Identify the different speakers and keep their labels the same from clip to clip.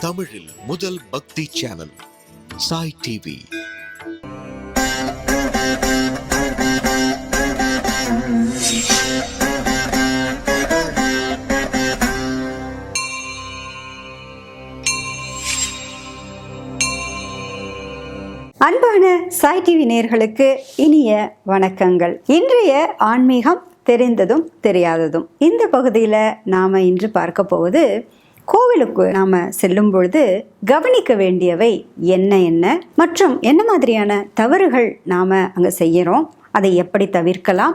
Speaker 1: தமிழில் முதல் பக்தி சேனல் சாய் டிவி.
Speaker 2: அன்பான சாய் டிவி நேர்களுக்கு இனிய வணக்கங்கள். இன்றைய ஆன்மீகம் தெரிந்ததும் தெரியாததும். இந்த பகுதியில் நாம் இன்று பார்க்க போவது கோவிலுக்கு நாம் செல்லும் பொழுது கவனிக்க வேண்டியவை என்ன என்ன? மற்றும் என்ன மாதிரியான தவறுகள் நாம் அங்கே செய்கிறோம் அதை எப்படி தவிர்க்கலாம்?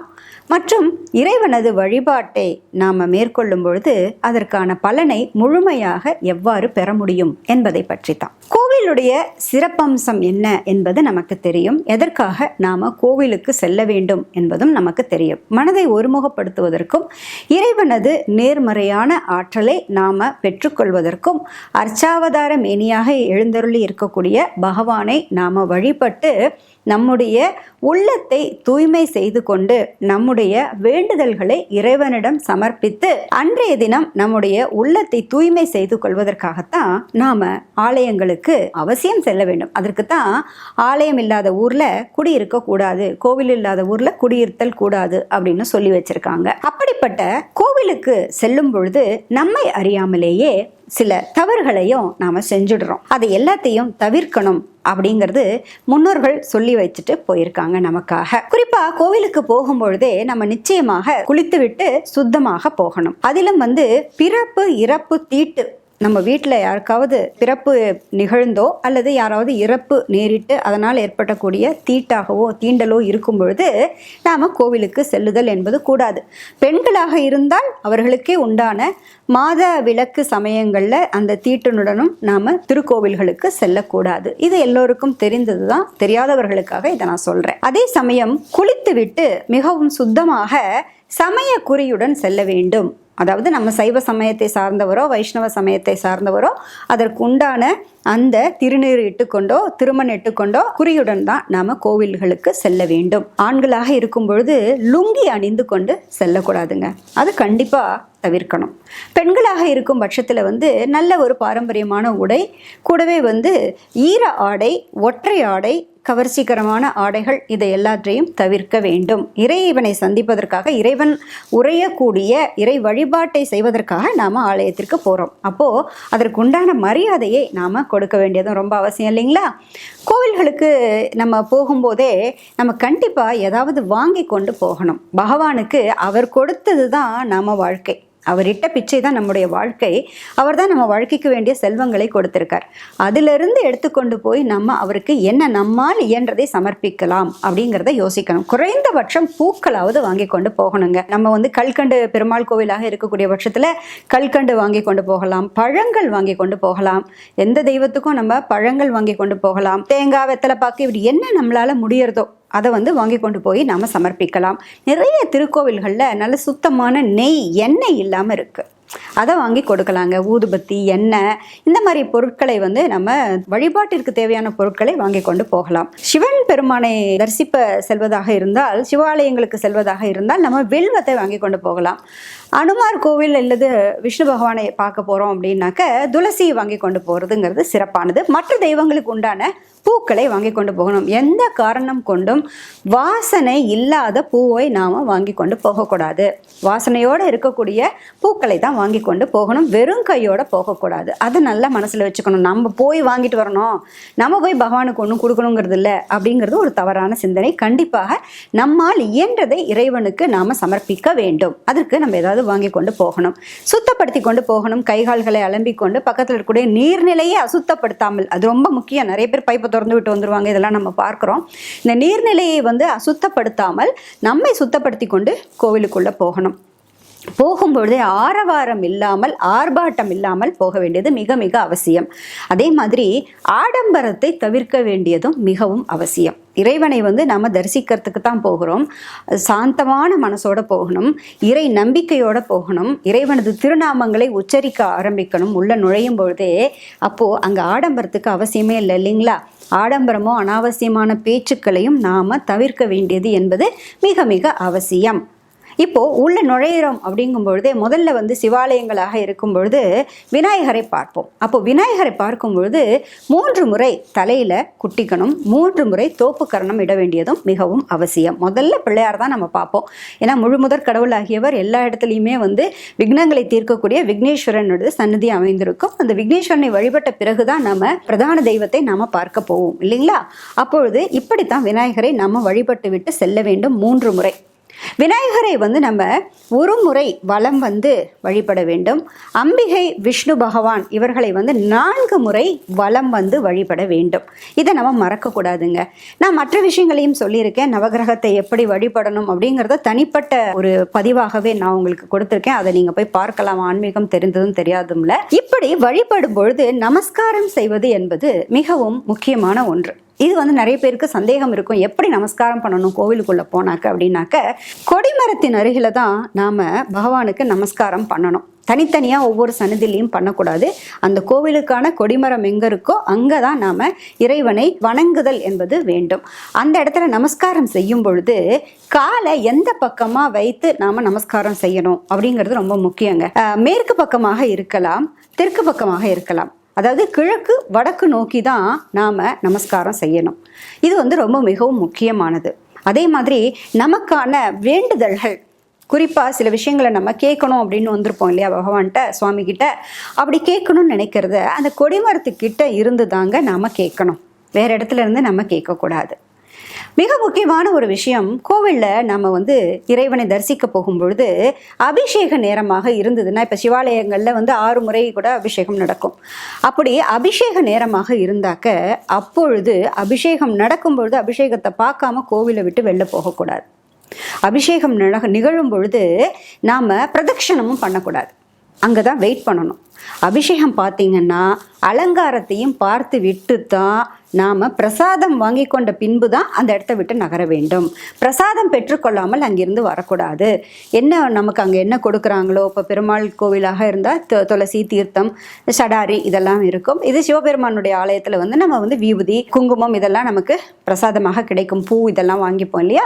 Speaker 2: மற்றும் இறைவனது வழிபாட்டை நாம் மேற்கொள்ளும் பொழுது அதற்கான பலனை முழுமையாக எவ்வாறு பெற முடியும் என்பதை பற்றி தான் கோவிலுடைய சிறப்பம்சம் என்ன என்பது நமக்கு தெரியும். எதற்காக நாம் கோவிலுக்கு செல்ல வேண்டும் என்பதும் நமக்கு தெரியும். மனதை ஒருமுகப்படுத்துவதற்கும் இறைவனது நேர்மறையான ஆற்றலை நாம் பெற்றுக்கொள்வதற்கும் அர்ச்சாவதார மேனியாக எழுந்தருளி இருக்கக்கூடிய பகவானை நாம் வழிபட்டு நம்முடைய உள்ளத்தை தூய்மை செய்து கொண்டு நம்முடைய வேண்டுதல்களை இறைவனிடம் சமர்ப்பித்து அன்றைய தினம் நம்முடைய உள்ளத்தை தூய்மை செய்து கொள்வதற்காகத்தான் நாம ஆலயங்களுக்கு அவசியம் செல்ல வேண்டும். அதற்கு தான் ஆலயம் இல்லாத ஊர்ல குடியிருக்க கூடாது கோவில் இல்லாத ஊர்ல குடியிருத்தல் கூடாது அப்படின்னு சொல்லி வச்சிருக்காங்க. அப்படிப்பட்ட கோவிலுக்கு செல்லும் பொழுது நம்மை அறியாமலேயே சில தவறுகளையும் நாம் செஞ்சுடுறோம். அதை எல்லாத்தையும் தவிர்க்கணும். அப்படிங்கிறது முன்னோர்கள் சொல்லி வச்சுட்டு போயிருக்காங்க நமக்காக. குறிப்பா கோவிலுக்கு போகும்பொழுதே நம்ம நிச்சயமாக குளித்துவிட்டு சுத்தமாக போகணும். அதிலும் வந்து பிறப்பு இறப்பு தீட்டு நம்ம வீட்டில் யாருக்காவது பிறப்பு நிகழ்ந்தோ அல்லது யாராவது இறப்பு நேரிட்டு அதனால் ஏற்படக்கூடிய தீட்டாகவோ தீண்டலோ இருக்கும் பொழுது நாம் கோவிலுக்கு செல்லுதல் என்பது கூடாது. பெண்களாக இருந்தால் அவர்களுக்கே உண்டான மாத விளக்கு சமயங்களில் அந்த தீட்டனுடனும் நாம் திருக்கோவில்களுக்கு செல்லக்கூடாது. இது எல்லோருக்கும் தெரிந்தது தான் தெரியாதவர்களுக்காக இதை நான் சொல்கிறேன் அதே சமயம் குளித்துவிட்டு மிகவும் சுத்தமாக சமய குறியுடன் செல்ல வேண்டும். அதாவது நம்ம சைவ சமயத்தை சார்ந்தவரோ வைஷ்ணவ சமயத்தை சார்ந்தவரோ அதற்கு உண்டான அந்த திருநீர் இட்டுக்கொண்டோ திருமண் இட்டுக்கொண்டோ குறியுடன் தான் நாம் கோவில்களுக்கு செல்ல வேண்டும். ஆண்களாக இருக்கும் பொழுது லுங்கி அணிந்து கொண்டு செல்லக்கூடாதுங்க. அது கண்டிப்பாக தவிர்க்கணும். பெண்களாக இருக்கும் பட்சத்தில் வந்து நல்ல ஒரு பாரம்பரியமான உடை கூடவே வந்து ஈர ஆடை ஒற்றை ஆடை கவர்ச்சிகரமான ஆடைகள் இதை எல்லாற்றையும் தவிர்க்க வேண்டும். இறைவனை சந்திப்பதற்காக இறைவன் உரையக்கூடிய இறை வழிபாட்டை செய்வதற்காக நாம் ஆலயத்திற்கு போகிறோம் அப்போது அதற்குண்டான மரியாதையை நாம் கொடுக்க வேண்டியதும் ரொம்ப அவசியம் இல்லைங்களா? கோவில்களுக்கு நம்ம போகும்போதே நம்ம கண்டிப்பாக ஏதாவது வாங்கி கொண்டு போகணும். பகவானுக்கு அவர் கொடுத்தது தான் நம்ம வாழ்க்கை. அவர் இட்ட பிச்சை தான் நம்முடைய வாழ்க்கை. அவர் தான் நம்ம வாழ்க்கைக்கு வேண்டிய செல்வங்களை கொடுத்திருக்கார். அதிலிருந்து எடுத்துக்கொண்டு போய் நம்ம அவருக்கு என்ன நம்மால் இயன்றதை சமர்ப்பிக்கலாம் அப்படிங்கிறத யோசிக்கணும். குறைந்தபட்சம் பூக்களாவது வாங்கி கொண்டு போகணுங்க. நம்ம வந்து கல்கண்டு பெருமாள் கோவிலாக இருக்கக்கூடிய பட்சத்தில் கல்கண்டு வாங்கி கொண்டு போகலாம். பழங்கள் வாங்கி கொண்டு போகலாம். எந்த தெய்வத்துக்கும் நம்ம பழங்கள் வாங்கி கொண்டு போகலாம். தேங்காய் வெத்தலை பாக்கு இப்படி என்ன நம்மளால் முடியறதோ அதை வந்து வாங்கி கொண்டு போய் நாம் சமர்ப்பிக்கலாம். நிறைய திருக்கோவில்களில் நல்ல சுத்தமான நெய் எண்ணெய் இல்லாமல் இருக்குது அதை வாங்கி கொடுக்கலாங்க. ஊதுபத்தி எண்ணெய் இந்த மாதிரி பொருட்களை வந்து நம்ம வழிபாட்டிற்கு தேவையான பொருட்களை வாங்கி கொண்டு போகலாம். சிவன் பெருமானை தரிசிப்ப செல்வதாக இருந்தால் சிவாலயங்களுக்கு செல்வதாக இருந்தால் நம்ம வில்வத்தை வாங்கி கொண்டு போகலாம். அனுமார் கோவில் அல்லது விஷ்ணு பகவானை பார்க்க போகிறோம் அப்படின்னாக்க துளசி வாங்கி கொண்டு போகிறதுங்கிறது சிறப்பானது. மற்ற தெய்வங்களுக்கு உண்டான பூக்களை வாங்கி கொண்டு போகணும். எந்த காரணம் கொண்டும் வாசனை இல்லாத பூவை நாம் வாங்கி கொண்டு போகக்கூடாது. வாசனையோடு இருக்கக்கூடிய பூக்களை தான் வாங்கி கொண்டு போகணும். வெறும் கையோட போகக்கூடாது. அதை நல்லா மனசில் வச்சுக்கணும். நம்ம போய் வாங்கிட்டு வரணும். நம்ம போய் பகவானுக்கு ஒன்றும் கொடுக்கணுங்கிறது இல்லை அப்படிங்கிறது ஒரு தவறான சிந்தனை. கண்டிப்பாக நம்மால் இயன்றதை இறைவனுக்கு நாம் சமர்ப்பிக்க வேண்டும். அதற்கு நம்ம ஏதாவது வாங்கி கொண்டு போகணும். சுத்தப்படுத்தி கொண்டு போகணும். கைகால்களை அலம்பிக் கொண்டு பக்கத்தில் இருக்கக்கூடிய நீர்நிலையை அசுத்தப்படுத்தாமல். அது ரொம்ப முக்கியம். நிறைய பேர் பைப்பு திறந்து விட்டு வந்துருவாங்க இதெல்லாம் நம்ம பார்க்குறோம். இந்த நீர்நிலையை வந்து அசுத்தப்படுத்தாமல் நம்மை சுத்தப்படுத்தி கொண்டு கோவிலுக்குள்ளே போகணும். போகும்பொழுதே ஆரவாரம் இல்லாமல் ஆர்ப்பாட்டம் இல்லாமல் போக வேண்டியது மிக மிக அவசியம். அதே மாதிரி ஆடம்பரத்தை தவிர்க்க வேண்டியதும் மிகவும் அவசியம். இறைவனை வந்து நம்ம தரிசிக்கிறதுக்கு தான் போகிறோம். சாந்தமான மனசோட போகணும். இறை நம்பிக்கையோட போகணும். இறைவனது திருநாமங்களை உச்சரிக்க ஆரம்பிக்கணும். உள்ள நுழையும் பொழுதே அப்போது அங்கே ஆடம்பரத்துக்கு அவசியமே இல்லை இல்லைங்களா? ஆடம்பரமோ அனாவசியமான பேச்சுக்களையும் நாம் தவிர்க்க வேண்டியது என்பது மிக மிக அவசியம். இப்போது உள்ளே நுழையிறோம் அப்படிங்கும் பொழுதே முதல்ல வந்து சிவாலயங்களாக இருக்கும் பொழுது விநாயகரை பார்ப்போம். அப்போ விநாயகரை பார்க்கும் பொழுது மூன்று முறை தலையில் குட்டிக்கணும் மூன்று முறை தோப்பு கரணம் இட வேண்டியதும் மிகவும் அவசியம். முதல்ல பிள்ளையார் தான் நம்ம பார்ப்போம். ஏன்னா முழு முதற் கடவுளாகியவர் எல்லா இடத்துலையுமே வந்து விக்னங்களை தீர்க்கக்கூடிய விக்னேஸ்வரனுடைய சன்னதி அமைந்திருக்கும். அந்த விக்னேஸ்வரனை வழிபட்ட பிறகு தான் நம்ம பிரதான தெய்வத்தை நாம் பார்க்க போவோம் இல்லைங்களா? அப்பொழுது இப்படித்தான் விநாயகரை நம்ம வழிபட்டு விட்டு செல்ல வேண்டும் மூன்று முறை. விநாயகரை வந்து நம்ம ஒரு முறை வலம் வந்து வழிபட வேண்டும். அம்பிகை விஷ்ணு பகவான் இவர்களை வந்து நான்கு முறை வலம் வந்து வழிபட வேண்டும். இதை நம்ம மறக்கக்கூடாதுங்க. நான் மற்ற விஷயங்களையும் சொல்லியிருக்கேன். நவகிரகத்தை எப்படி வழிபடணும் அப்படிங்கிறத தனிப்பட்ட ஒரு பதிவாகவே நான் உங்களுக்கு கொடுத்துருக்கேன். அதை நீங்கள் போய் பார்க்கலாம். ஆன்மீகம் தெரிந்ததும் தெரியாதும்ல. இப்படி வழிபடும் பொழுது நமஸ்காரம் செய்வது என்பது மிகவும் முக்கியமான ஒன்று. இது வந்து நிறைய பேருக்கு சந்தேகம் இருக்கும். எப்படி நமஸ்காரம் பண்ணணும் கோவிலுக்குள்ள போனாக்க அப்படின்னாக்க கொடிமரத்தின் அருகில தான் நாம பகவானுக்கு நமஸ்காரம் பண்ணணும். தனித்தனியாக ஒவ்வொரு சன்னதிலையும் பண்ணக்கூடாது. அந்த கோவிலுக்கான கொடிமரம் எங்கே இருக்கோ அங்கே தான் நாம் இறைவனை வணங்குதல் என்பது வேண்டும். அந்த இடத்துல நமஸ்காரம் செய்யும் பொழுது காலை எந்த பக்கமாக வைத்து நாம் நமஸ்காரம் செய்யணும் அப்படிங்கிறது ரொம்ப முக்கியங்க. மேற்கு பக்கமாக இருக்கலாம் தெற்கு பக்கமாக இருக்கலாம். அதாவது கிழக்கு வடக்கு நோக்கி தான் நாம் நமஸ்காரம் செய்யணும். இது வந்து ரொம்ப மிகவும் முக்கியமானது. அதே மாதிரி நமக்கான வேண்டுதல்கள் குறிப்பாக சில விஷயங்களை நம்ம கேட்கணும் அப்படின்னு வந்திருப்போம் இல்லையா பகவான்கிட்ட சுவாமி கிட்ட அப்படி கேட்கணும்னு நினைக்கிறத அந்த கொடிமரத்துக்கிட்ட இருந்து தாங்க நாம் கேட்கணும். வேற இடத்துல இருந்து நம்ம கேட்கக்கூடாது. மிக முக்கியமான ஒரு விஷயம் கோவிலில் நம்ம வந்து இறைவனை தரிசிக்க போகும் பொழுது அபிஷேக நேரமாக இருந்ததுன்னா இப்போ சிவாலயங்களில் வந்து ஆறு முறை கூட அபிஷேகம் நடக்கும். அப்படி அபிஷேக நேரமாக இருந்தாக்க அப்பொழுது அபிஷேகம் நடக்கும் பொழுது அபிஷேகத்தை பார்க்காம கோவிலை விட்டு வெளில போகக்கூடாது அபிஷேகம் நிகழும் பொழுது நாம் பிரதட்சணமும் பண்ணக்கூடாது. அங்கே தான் வெயிட் பண்ணணும். அபிஷேகம் பார்த்தீங்கன்னா அலங்காரத்தையும் பார்த்து விட்டு தான் நாம் பிரசாதம் வாங்கி கொண்ட பின்பு தான் அந்த இடத்த விட்டு நகர வேண்டும். பிரசாதம் பெற்றுக்கொள்ளாமல் அங்கிருந்து வரக்கூடாது. என்ன நமக்கு அங்கே என்ன கொடுக்குறாங்களோ? இப்போ பெருமாள் கோவிலாக இருந்தால் துளசி தீர்த்தம் சடாரி இதெல்லாம் இருக்கும். இது சிவபெருமானுடைய ஆலயத்தில் வந்து நம்ம வந்து விபூதி குங்குமம் இதெல்லாம் நமக்கு பிரசாதமாக கிடைக்கும். பூ இதெல்லாம் வாங்கிப்போம் இல்லையா?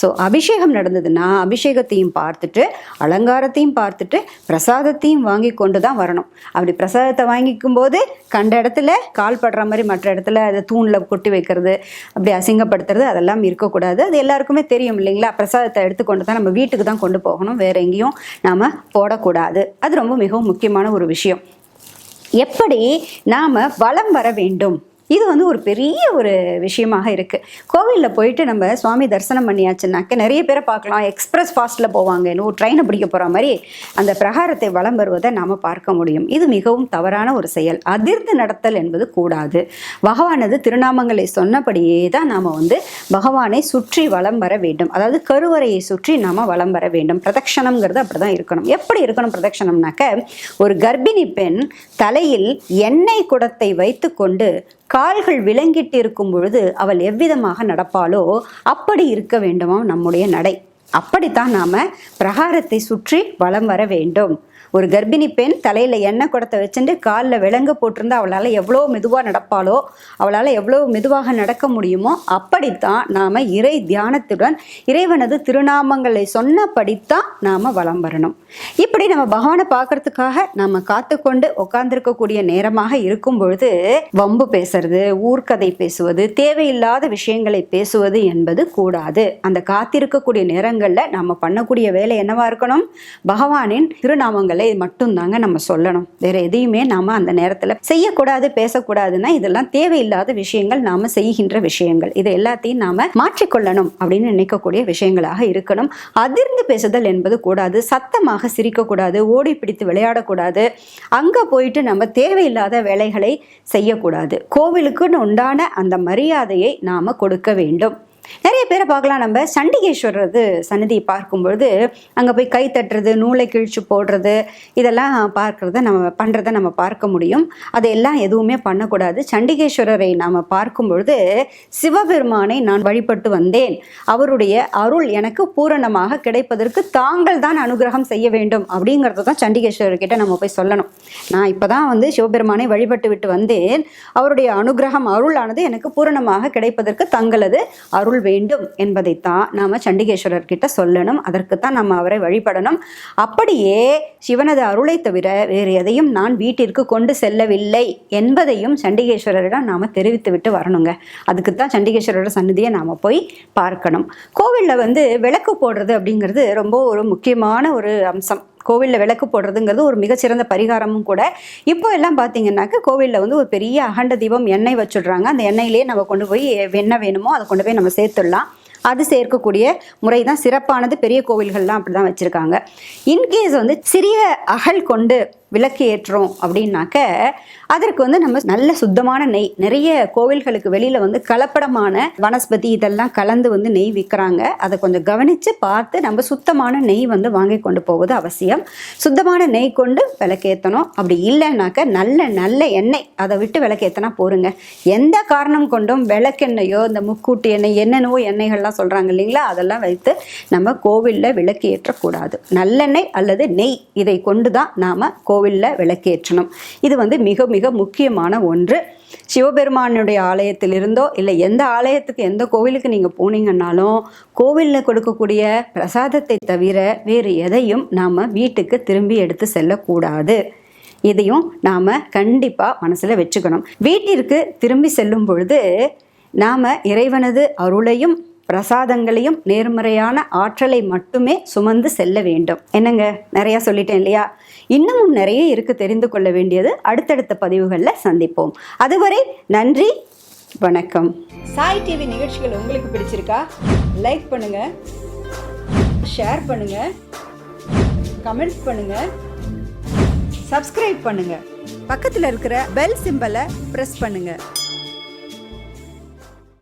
Speaker 2: ஸோ அபிஷேகம் நடந்ததுன்னா அபிஷேகத்தையும் பார்த்துட்டு அலங்காரத்தையும் பார்த்துட்டு பிரசாதத்தையும் வாங்கி கொண்டு தான் வரணும். அப்படி பிரசாதத்தை வாங்கிக்கும் போது கண்ட இடத்துல கால் படுற மாதிரி மற்ற இடத்துல அதை தூணில் கொட்டி வைக்கிறது அப்படி அசிங்கப்படுத்துறது அதெல்லாம் இருக்கக்கூடாது. அது எல்லாருக்குமே தெரியும் இல்லைங்களா? பிரசாதத்தை எடுத்துக்கொண்டு தான் நம்ம வீட்டுக்கு தான் கொண்டு போகணும். வேற எங்கேயும் நாம் போடக்கூடாது. அது ரொம்ப மிகவும் முக்கியமான ஒரு விஷயம். எப்படி நாம் வலம் வர வேண்டும்? இது வந்து ஒரு பெரிய ஒரு விஷயமாக இருக்குது கோவிலில் போயிட்டு நம்ம சுவாமி தரிசனம் பண்ணியாச்சுனாக்க நிறைய பேரை பார்க்கலாம். எக்ஸ்பிரஸ் ஃபாஸ்ட்டில் போவாங்க. இன்னும் ட்ரெயினை பிடிக்க போகிற மாதிரி அந்த பிரகாரத்தை வளம் வருவதை நாம் பார்க்க முடியும். இது மிகவும் தவறான ஒரு செயல். அதிர்ந்து நடத்தல் என்பது கூடாது. பகவானது திருநாமங்களை சொன்னபடியே தான் நாம் வந்து பகவானை சுற்றி வலம் வர வேண்டும். அதாவது கருவறையை சுற்றி நாம் வலம் வர வேண்டும். பிரதட்சணம்ங்கிறது அப்படி தான் இருக்கணும். எப்படி இருக்கணும் பிரதட்சணம்னாக்க ஒரு கர்ப்பிணி பெண் தலையில் எண்ணெய் குடத்தை வைத்துக்கொண்டு கால்கள் விலங்கிட்டு இருக்கும் பொழுது அவள் எவ்விதமாக நடப்பாளோ அப்படி இருக்க வேண்டுமாம் நம்முடைய நடை. அப்படித்தான் நாம பிரகாரத்தை சுற்றி வலம் வர வேண்டும். ஒரு கர்ப்பிணி பெண் தலையில் எண்ணெய் குடத்தை வச்சுட்டு காலில் விலங்கு போட்டிருந்தா அவளால் எவ்வளோ மெதுவாக நடப்பாளோ அவளால் எவ்வளோ மெதுவாக நடக்க முடியுமோ அப்படித்தான் நாம் இறை தியானத்துடன் இறைவனது திருநாமங்களை சொன்னபடித்தான் நாம் வலம் வரணும். இப்படி நம்ம பகவானை பார்க்கறதுக்காக நம்ம காத்துக்கொண்டு உட்கார்ந்துருக்கக்கூடிய நேரமாக இருக்கும் பொழுது வம்பு பேசுறது ஊர்க்கதை பேசுவது தேவையில்லாத விஷயங்களை பேசுவது என்பது கூடாது. அந்த காத்திருக்கக்கூடிய நேரங்களில் நம்ம பண்ணக்கூடிய வேலை என்னவா இருக்கணும்? பகவானின் திருநாமங்களை மட்டும்தாங்க நம்ம சொல்லணும். வேற எதையுமே நாம அந்த நேரத்தில் செய்யக்கூடாது பேசக்கூடாதுன்னா இதெல்லாம் தேவையில்லாத விஷயங்கள் நாம செய்கின்ற விஷயங்கள். இது எல்லாத்தையும் நாம மாற்றிக்கொள்ளணும் அப்படின்னு நினைக்கக்கூடிய விஷயங்களாக இருக்கணும். அதிர்ந்து பேசுதல் என்பது கூடாது சத்தமாக சிரிக்கக்கூடாது ஓடி பிடித்து விளையாடக்கூடாது அங்கே போயிட்டு நம்ம தேவையில்லாத வேலைகளை செய்யக்கூடாது. கோவிலுக்குன்னு உண்டான அந்த மரியாதையை நாம் கொடுக்க வேண்டும். நிறைய பேரை பார்க்கலாம். நம்ம சண்டிகேஸ்வரது சன்னதியை பார்க்கும்பொழுது அங்கே போய் கை தட்டுறது நூலை கிழிச்சு போடுறது இதெல்லாம் பார்க்குறத நம்ம பண்ணுறத நம்ம பார்க்க முடியும். அதையெல்லாம் எதுவுமே பண்ணக்கூடாது. சண்டிகேஸ்வரரை நாம் பார்க்கும் பொழுது சிவபெருமானை நான் வழிபட்டு வந்தேன். அவருடைய அருள் எனக்கு பூரணமாக கிடைப்பதற்கு தாங்கள் தான் அனுகிரகம் செய்ய வேண்டும் அப்படிங்கிறத தான் சண்டிகேஸ்வரர்கிட்ட நம்ம போய் சொல்லணும். நான் இப்போ தான் வந்து சிவபெருமானை வழிபட்டு விட்டு வந்தேன். அவருடைய அனுகிரகம் அருளானது எனக்கு பூரணமாக கிடைப்பதற்கு தங்களது அருள் அருள் வேண்டும் என்பதைத்தான் நாம சண்டிகேஸ்வரர் கிட்ட சொல்லணும். அதற்குத்தான் நம்ம அவரை வழிபடணும். அப்படியே சிவனது அருளை தவிர வேறு எதையும் நான் வீட்டிற்கு கொண்டு செல்லவில்லை என்பதையும் சண்டிகேஸ்வரரிடம் நாம தெரிவித்து விட்டு வரணுங்க. அதுக்கு தான் சண்டிகேஸ்வரரோட சன்னதியை நாம் போய் பார்க்கணும். கோவிலில் வந்து விளக்கு போடுறது அப்படிங்கிறது ரொம்ப ஒரு முக்கியமான ஒரு அம்சம். கோவிலில் விளக்கு போடுறதுங்கிறது ஒரு மிகச்சிறந்த பரிகாரமும் கூட. இப்போ எல்லாம் பார்த்தீங்கன்னாக்க கோவிலில் வந்து ஒரு பெரிய அகண்ட தீபம் எண்ணெய் வச்சுடுறாங்க. அந்த எண்ணெயிலே நம்ம கொண்டு போய் என்ன வேணுமோ அதை கொண்டு போய் நம்ம சேர்த்துடலாம். அது சேர்க்கக்கூடிய முறை தான் சிறப்பானது பெரிய கோவில்கள்லாம் அப்படி தான் வச்சுருக்காங்க இன்கேஸ் வந்து சிறிய அகல் கொண்டு விளக்கு ஏற்றுறோம் அப்படின்னாக்க அதற்கு வந்து நம்ம நல்ல சுத்தமான நெய். நிறைய கோவில்களுக்கு வெளியில் வந்து கலப்படமான வனஸ்பதி இதெல்லாம் கலந்து வந்து நெய் விற்கிறாங்க. அதை கொஞ்சம் கவனித்து பார்த்து நம்ம சுத்தமான நெய் வந்து வாங்கி கொண்டு போவது அவசியம். சுத்தமான நெய் கொண்டு விளக்கேற்றணும் அப்படி இல்லைனாக்க நல்ல நல்ல எண்ணெய். அதை விட்டு விளக்கேற்றினா போருங்க. எந்த காரணம் கொண்டும் விளக்கெண்ணெயோ இந்த முக்கூட்டு எண்ணெய் என்னென்னவோ எண்ணெய்கள்லாம் சொல்கிறாங்க இல்லைங்களா? அதெல்லாம் வைத்து நம்ம கோவிலில் விளக்கு ஏற்றக்கூடாது. நல்லெண்ணெய் அல்லது நெய் இதை கொண்டு தான் நாம் கோ கோவிலில் விளக்கேற்றணும். இது வந்து மிக மிக முக்கியமான ஒன்று. சிவபெருமானுடைய ஆலயத்திலிருந்தோ இல்லை எந்த ஆலயத்துக்கு எந்த கோவிலுக்கு நீங்கள் போனீங்கன்னாலும் கோவிலில் கொடுக்கக்கூடிய பிரசாதத்தை தவிர வேறு எதையும் நாம் வீட்டுக்கு திரும்பி எடுத்து செல்லக்கூடாது. இதையும் நாம் கண்டிப்பாக மனசில் வச்சுக்கணும். வீட்டிற்கு திரும்பி செல்லும் பொழுது நாம் இறைவனது அருளையும் பிரசாதங்களையும் நேர்மறையான ஆற்றலை மட்டுமே சுமந்து செல்ல வேண்டும். என்னங்க? நிறையா சொல்லிட்டேன் இல்லையா? இன்னமும் நிறைய இருக்கு தெரிந்து கொள்ள வேண்டியது. அடுத்தடுத்த பதிவுகளில் சந்திப்போம். அதுவரை நன்றி வணக்கம். சாய் டிவி நிகழ்ச்சிகள் உங்களுக்கு பிடிச்சிருக்கா? லைக் பண்ணுங்க ஷேர் பண்ணுங்க கமெண்ட் பண்ணுங்க சப்ஸ்கிரைப் பண்ணுங்க. பக்கத்தில் இருக்கிற பெல் சிம்பலை ப்ரெஸ் பண்ணுங்க.